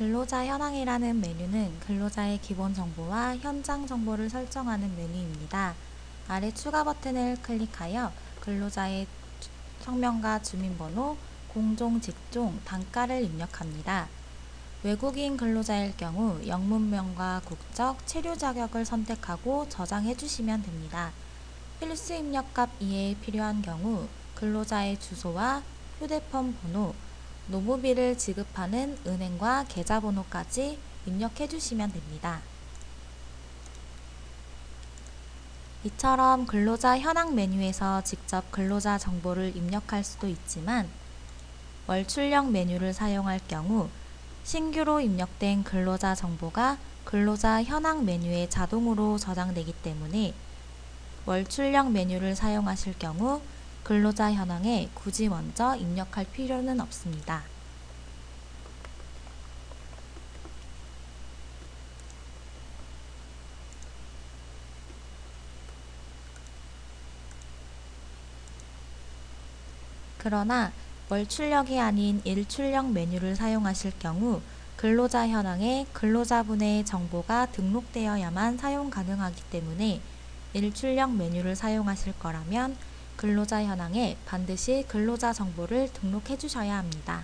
근로자 현황이라는 메뉴는 근로자의 기본 정보와 현장 정보를 설정하는 메뉴입니다. 아래 추가 버튼을 클릭하여 근로자의 주- 성명과 주민번호, 공종, 직종, 단가를 입력합니다. 외국인 근로자일 경우 영문명과 국적, 체류 자격을 선택하고 저장해 주시면 됩니다. 필수 입력값 이해에 필요한 경우 근로자의 주소와 휴대폰 번호, 노무비를 지급하는 은행과 계좌번호까지 입력해 주시면 됩니다. 이처럼 근로자 현황 메뉴에서 직접 근로자 정보를 입력할 수도 있지만 월 출력 메뉴를 사용할 경우 신규로 입력된 근로자 정보가 근로자 현황 메뉴에 자동으로 저장되기 때문에 월 출력 메뉴를 사용하실 경우 근로자 현황에 굳이 먼저 입력할 필요는 없습니다. 그러나 월 출력이 아닌 일 출력 메뉴를 사용하실 경우 근로자 현황에 근로자분의 정보가 등록되어야만 사용 가능하기 때문에 일 출력 메뉴를 사용하실 거라면 근로자 현황에 반드시 근로자 정보를 등록해 주셔야 합니다.